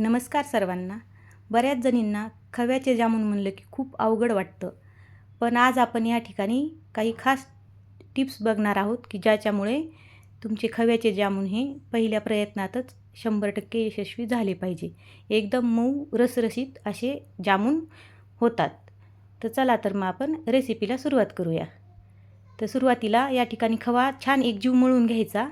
नमस्कार सर्वांना. बऱ्याच जणींना खव्याचे जामून म्हणलं की खूप अवघड वाटतं. पण आज आपण या ठिकाणी काही खास टिप्स बघणार आहोत की ज्याच्यामुळे तुमचे खव्याचे जामून हे पहिल्या प्रयत्नातच शंभर टक्के यशस्वी झाले पाहिजे. एकदम मऊ रसरशीत असे जामून होतात. तर चला तर मग आपण रेसिपीला सुरुवात करूया. तर सुरुवातीला या ठिकाणी खवा छान एकजीव मळून घ्यायचा.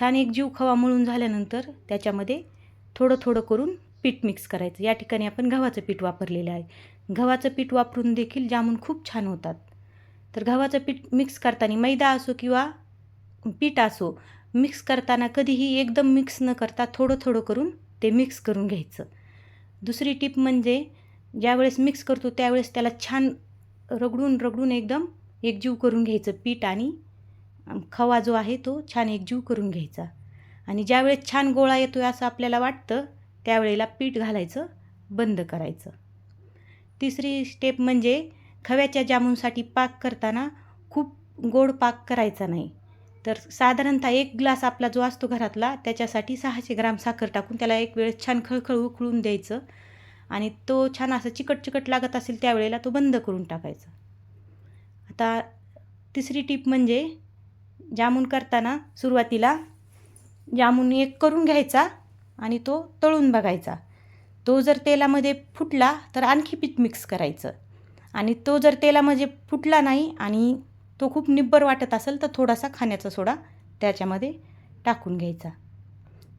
छान एकजीव खवा मळून झाल्यानंतर त्याच्यामध्ये थोडं थोडं करून पीठ मिक्स करायचं. या ठिकाणी आपण गव्हाचं पीठ वापरलेलं आहे. गव्हाचं पीठ वापरून देखील जामून खूप छान होतात. तर गव्हाचं पीठ मिक्स करताना मैदा असो किंवा पीठ असो मिक्स करताना कधीही एकदम मिक्स न करता थोडं थोडं करून ते मिक्स करून घ्यायचं. दुसरी टीप म्हणजे ज्यावेळेस मिक्स करतो त्यावेळेस त्याला छान रगडून रगडून एकदम एकजीव करून घ्यायचं पीठ आणि खवा जो आहे तो छान एकजीव करून घ्यायचा. आणि ज्यावेळेस छान गोळा येतो आहे असं आपल्याला वाटतं त्यावेळेला पीठ घालायचं बंद करायचं. तिसरी स्टेप म्हणजे खव्याच्या जामूनसाठी पाक करताना खूप गोड पाक करायचा नाही. तर साधारणतः एक ग्लास आपला जो असतो घरातला त्याच्यासाठी सहाशे ग्राम साखर टाकून त्याला एक वेळेस छान खळखळ उकळून द्यायचं आणि तो छान असं चिकट चिकट लागत असेल त्यावेळेला तो बंद करून टाकायचा. आता तिसरी टीप म्हणजे जामून करताना सुरुवातीला जामून एक करून घ्यायचा आणि तो तळून बघायचा. तो जर तेलामध्ये फुटला तर आणखी पीठ मिक्स करायचं. आणि तो जर तेलामध्ये फुटला नाही आणि तो खूप निब्बर वाटत असेल तर थोडासा खाण्याचा सोडा त्याच्यामध्ये टाकून घ्यायचा.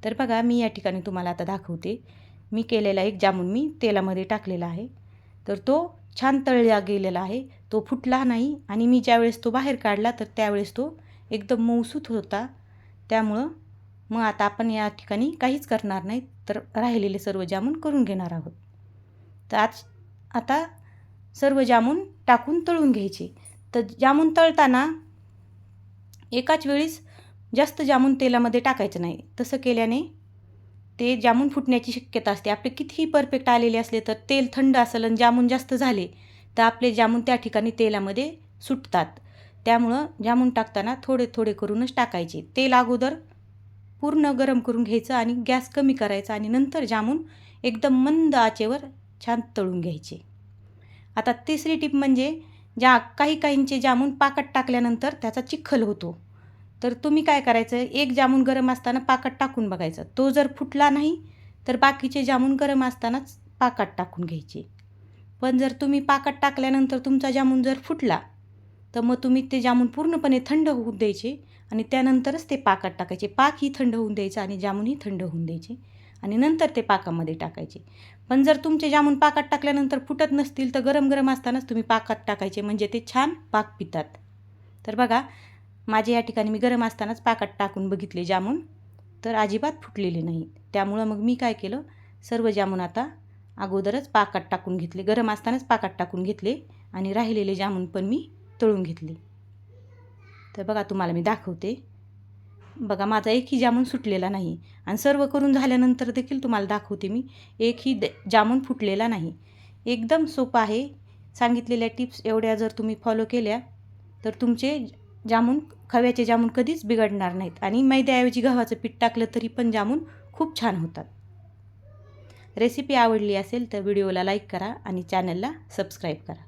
तर बघा मी या ठिकाणी तुम्हाला आता दाखवते. मी केलेला एक जामून मी तेलामध्ये टाकलेला आहे. तर तो छान तळला गेलेला आहे. तो फुटला नाही आणि मी ज्यावेळेस तो बाहेर काढला तर त्यावेळेस तो एकदम मऊसूत होता. त्यामुळं मग आता आपण या ठिकाणी काहीच करणार नाही तर राहिलेले सर्व जामून करून घेणार आहोत. तर आज आता सर्व जामून टाकून तळून घ्यायचे. तर जामून तळताना एकाच वेळीस जास्त जामून तेलामध्ये टाकायचं नाही. तसं केल्याने ते जामून फुटण्याची शक्यता असते. आपले कितीही परफेक्ट आलेले असले तर तेल थंड असेल आणि जामून जास्त झाले तर आपले जामून त्या ठिकाणी तेलामध्ये सुटतात. त्यामुळं जामून टाकताना थोडे थोडे करूनच टाकायचे. तेल अगोदर पूर्ण गरम करून घ्यायचं आणि गॅस कमी करायचा आणि नंतर जामून एकदम मंद आचेवर छान तळून घ्यायचे. आता तिसरी टीप म्हणजे ज्या काही काहींचे जामून पाकट टाकल्यानंतर त्याचा चिखल होतो. तर तुम्ही काय करायचं? एक जामून गरम असताना पाकात टाकून बघायचा. तो जर फुटला नाही तर बाकीचे जामून गरम असतानाच पाकात टाकून घ्यायचे. पण जर तुम्ही पाकात टाकल्यानंतर तुमचा जामून जर फुटला तर मग तुम्ही ते जामून पूर्णपणे थंड होऊ द्यायचे आणि त्यानंतरच ते पाकात टाकायचे. पाक ही थंड होऊन द्यायचं आणि जामूनही थंड होऊन द्यायचे. आणि नंतर ते पाकामध्ये टाकायचे. पण जर तुमचे जामून पाकात टाकल्यानंतर फुटत नसतील तर गरम गरम असतानाच तुम्ही पाकात टाकायचे. म्हणजे ते छान पाक पितात. तर बघा माझे या ठिकाणी मी गरम असतानाच पाकात टाकून बघितले जामून. तर अजिबात फुटलेले नाही. त्यामुळं मग मी काय केलं? सर्व जामून आता अगोदरच पाकात टाकून घेतले. गरम असतानाच पाकात टाकून घेतले आणि राहिलेले जामून पण मी तळून घेतली. तर बघा तुम्हाला मी दाखवते. बघा माझा एकही जामून सुटलेला नाही. आणि सर्व करून झाल्यानंतर देखील तुम्हाला दाखवते मी एकही द जामून फुटलेला नाही. एकदम सोपं आहे. सांगितलेल्या टिप्स एवढ्या जर तुम्ही फॉलो केल्या तर तुमचे जामून खव्याचे जामून कधीच बिघडणार नाहीत. आणि मैद्याऐवजी गव्हाचं पीठ टाकलं तरी पण जामून खूप छान होतात. रेसिपी आवडली असेल तर व्हिडिओला लाईक करा आणि चॅनलला सबस्क्राईब करा.